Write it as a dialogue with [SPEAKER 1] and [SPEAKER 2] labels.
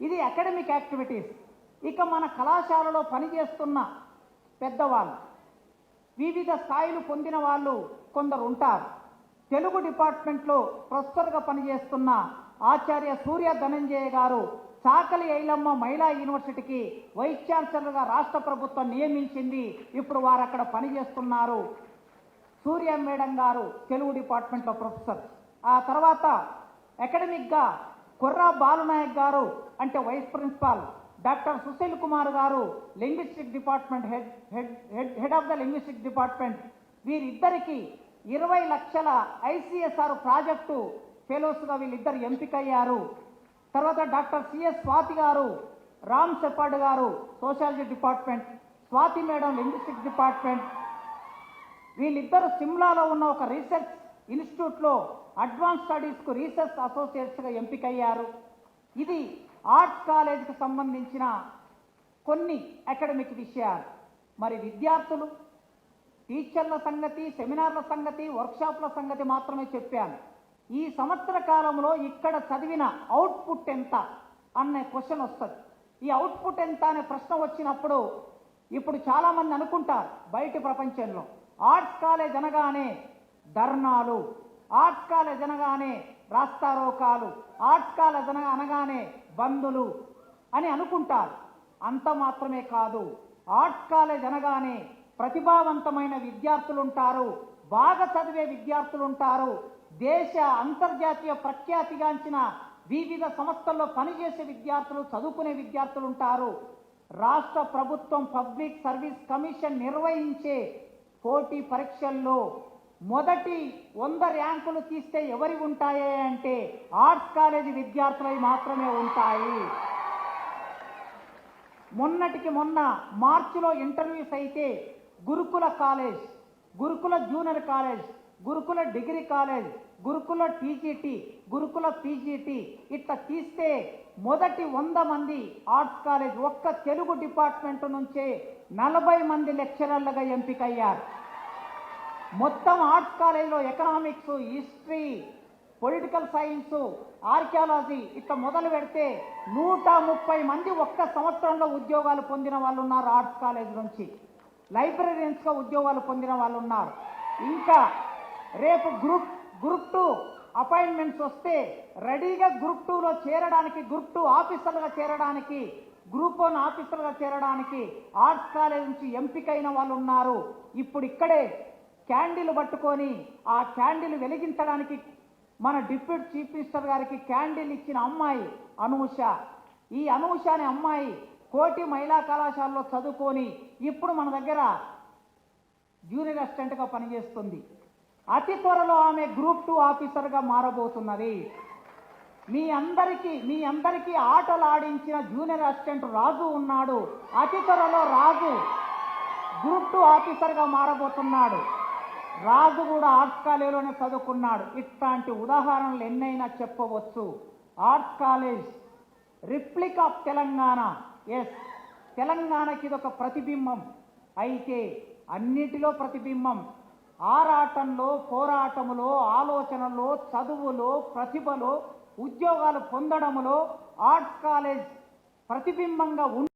[SPEAKER 1] ఇది academic activities ఇక మన కళాశాలలో పనిచేస్తున్న పెద్దవాళ్ళు వివిధ స్థాయిలు పొందిన వాళ్ళు కొందరు ఉంటారు తెలుగు డిపార్ట్మెంట్లో ప్రొఫెసర్గా పనిచేస్తున్న ఆచార్య సూర్య ధనంజయ గారు చాకలి ఐలమ్మ మహిళా యూనివర్సిటీకి వైస్ ఛాన్సలర్గా రాష్ట్ర ప్రభుత్వం నియమించింది. ఇప్పుడు వారు అక్కడ పనిచేస్తున్నారు సూర్య మేడం గారు తెలుగు డిపార్ట్మెంట్లో ప్రొఫెసర్. ఆ తర్వాత అకాడమిక్గా కుర్రా బాలునాయక్ గారు అంటే vice principal. Doctor Sushil Kumar గారు linguistic department head head head head of the linguistic department. వీరిద్దరికి ఇరవై లక్షల ఐసిఎస్ఆర్ ప్రాజెక్టు ఫెలోస్గా వీళ్ళిద్దరు ఎంపికయ్యారు. తర్వాత డాక్టర్ సిఎస్ స్వాతి గారు రామ్ సెపాడ్ గారు sociology department Swathi madam linguistic department. వీళ్ళిద్దరు సిమ్లాలో ఉన్న ఒక రీసెర్చ్ ఇన్స్టిట్యూట్లో అడ్వాన్స్ స్టడీస్కు రీసెర్చ్ అసోసియేట్స్గా ఎంపికయ్యారు. ఇది ఆర్ట్స్ కాలేజీకి సంబంధించిన కొన్ని అకాడమిక్ విషయాలు. మరి విద్యార్థులు టీచర్ల సంగతి సెమినార్ల సంగతి వర్క్షాప్ల సంగతి మాత్రమే చెప్పాను. ఈ సంవత్సర కాలంలో ఇక్కడ చదివిన అవుట్పుట్ ఎంత అనే క్వశ్చన్ వస్తుంది. ఈ అవుట్పుట్ ఎంత అనే ప్రశ్న వచ్చినప్పుడు ఇప్పుడు చాలామంది అనుకుంటారు బయటి ప్రపంచంలో. ఆర్ట్స్ కాలేజ్ అనగానే ధర్నాలు ఆర్ట్స్ కాలేజ్ అనగానే రాస్తారోకాలు ఆర్ట్స్ కాలేజ్ అనగా అనగానే బంధులు అని అనుకుంటారు. అంత మాత్రమే కాదు ఆర్ట్స్ కాలేజ్ అనగానే ప్రతిభావంతమైన విద్యార్థులు ఉంటారు బాగా చదివే విద్యార్థులు ఉంటారు దేశ అంతర్జాతీయ ప్రఖ్యాతిగాంచిన వివిధ సంస్థల్లో పనిచేసే విద్యార్థులు చదువుకునే విద్యార్థులు ఉంటారు రాష్ట్ర ప్రభుత్వం పబ్లిక్ సర్వీస్ కమిషన్ నిర్వహించే పోటీ పరీక్షల్లో మొదటి వంద ర్యాంకులు తీస్తే ఎవరి ఉంటాయి అంటే ఆర్ట్స్ కాలేజీ విద్యార్థులవి మాత్రమే ఉంటాయి. మొన్నటికి మొన్న మార్చిలో ఇంటర్వ్యూస్ అయితే Gurukula college Gurukula junior college Gurukula degree college Gurukula TGT Gurukula PGT ఇట్లా తీస్తే మొదటి వంద మంది ఆర్ట్స్ కాలేజ్ ఒక్క తెలుగు డిపార్ట్మెంట్ నుంచే నలభై మంది లెక్చరర్లుగా ఎంపికయ్యారు. మొత్తం ఆర్ట్స్ కాలేజీలో economics history political science archaeology ఇట్లా మొదలు పెడితే నూట ముప్పై మంది ఒక్క సంవత్సరంలో ఉద్యోగాలు పొందిన వాళ్ళు ఉన్నారు ఆర్ట్స్ కాలేజ్ నుంచి. లైబ్రరీన్స్గా ఉద్యోగాలు పొందిన వాళ్ళు ఉన్నారు. ఇంకా రేపు గ్రూప్ గ్రూప్ టూ అపాయింట్మెంట్స్ వస్తే రెడీగా గ్రూప్ టూలో చేరడానికి గ్రూప్ టూ ఆఫీసర్లుగా చేరడానికి గ్రూప్ వన్ ఆఫీసర్గా చేరడానికి ఆర్ట్స్ కాలేజ్ నుంచి ఎంపికైన వాళ్ళు ఉన్నారు. ఇప్పుడు ఇక్కడే క్యాండిల్ పట్టుకొని ఆ క్యాండిల్ వెలిగించడానికి మన డిప్యూటీ చీఫ్ మినిస్టర్ గారికి క్యాండిల్ ఇచ్చిన అమ్మాయి అనూష. ఈ అనూష అనే అమ్మాయి కోటి మహిళా కళాశాలలో చదువుకొని ఇప్పుడు మన దగ్గర జూనియర్ అసిస్టెంట్గా పనిచేస్తుంది. అతి త్వరలో ఆమె గ్రూప్ టూ ఆఫీసర్గా మారబోతున్నది. మీ అందరికీ మీ అందరికీ ఆటలు ఆడించిన జూనియర్ అసిస్టెంట్ రాజు ఉన్నాడు. అతి త్వరలో రాజు గ్రూప్ టూ ఆఫీసర్గా మారబోతున్నాడు. రాజు కూడా ఆర్ట్స్ కాలేజీలోనే చదువుకున్నాడు. ఇట్లాంటి ఉదాహరణలు ఎన్నైనా చెప్పవచ్చు. Arts college replica of Telangana. Yes తెలంగాణకి ఇది ఒక ప్రతిబింబం. అయితే అన్నిటిలో ప్రతిబింబం ఆరాటంలో పోరాటములో ఆలోచనలో చదువులో ప్రతిభలో ఉద్యోగాలు పొందడములో ఆర్ట్స్ కాలేజ్ ప్రతిబింబంగా ఉంది